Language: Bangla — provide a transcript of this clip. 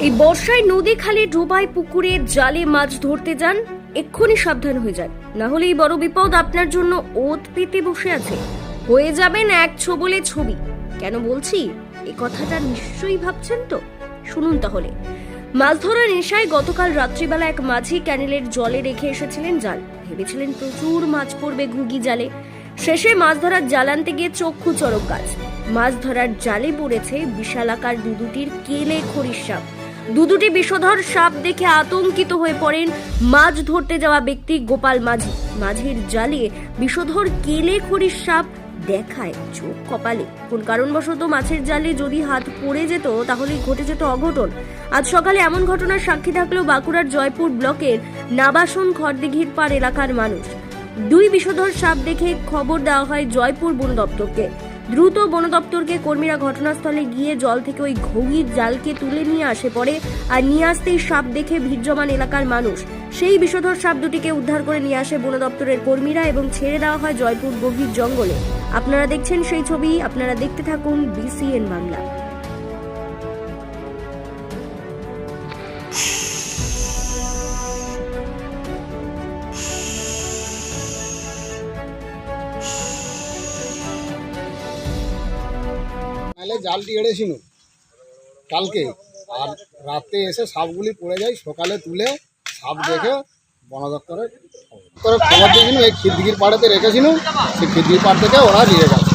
এই বর্ষায় নদী খালে ডোবায় পুকুরে জালে মাছ ধরতে যান, এক্ষুনি সাবধান হয়ে যান। না হলে এই বড় বিপদ আপনার জন্য ওত পেতে বসে আছে। হয়ে যাবেন এক ছবলে ছবি। কেন বলছি? এই কথাটা নিশ্চয়ই ভাবছেন তো? শুনুন তাহলে। মাছ ধরার নেশায় গতকাল রাত্রিবেলা এক মাঝি ক্যানেলের জলে রেখে এসেছিলেন জাল। ভেবেছিলেন প্রচুর মাছ পড়বে ঘুগি জালে। শেষে মাছ ধরার জাল আনতে গিয়ে চক্ষু চরক গাছ। মাছ ধরার জালে পড়েছে বিশালাকার দুদুটির কেলে খড়ির সাপ। দুদুটি বিষধর সাপ দেখে আতঙ্কিত হয়ে পড়েন মাছ ধরতে যাওয়া ব্যক্তি গোপাল মাঝি, মাঝির জালে বিষধর কেলে খড়ির সাপ দেখায় চোখ কপালে। কোন কারণবশত মাছের জালে যদি হাত পড়ে যেত তাহলে ঘটে যেত অঘটন। আজ সকালে এমন ঘটনার সাক্ষী থাকলেও বাঁকুড়ার জয়পুর ব্লকের নাবাসন খড়দিঘির পার এলাকার মানুষ। দুই বিষধর সাপ দেখে খবর দেওয়া হয় জয়পুর বন দপ্তরকে। দ্রুত বন দপ্তরকে কর্মীরা ঘটনাস্থলে গিয়ে জল থেকে ওই ঘগির জালকে তুলে নিয়ে আসে পরে আর নিয়ে আসতেই সাপ দেখে ভিড় জমান এলাকার মানুষ। সেই বিষধর সাপ দুটিকে উদ্ধার করে নিয়ে আসে বন দপ্তরের কর্মীরা এবং ছেড়ে দেওয়া হয় জয়পুর গভীর জঙ্গলে। আপনারা দেখছেন সেই ছবি, আপনারা দেখতে থাকুন বিসিএন বাংলা। নাহলে জালটি এড়েছিল কালকে। আর রাতে এসে সাপগুলি পড়ে যায়, সকালে তুলে সাপ দেখে বন দপ্তরে খবর। দিয়েছিল এই খিদগির পাড়াতে রেখেছিল সেই খিদগির পাড় থেকে ওরা দিয়ে গেছে।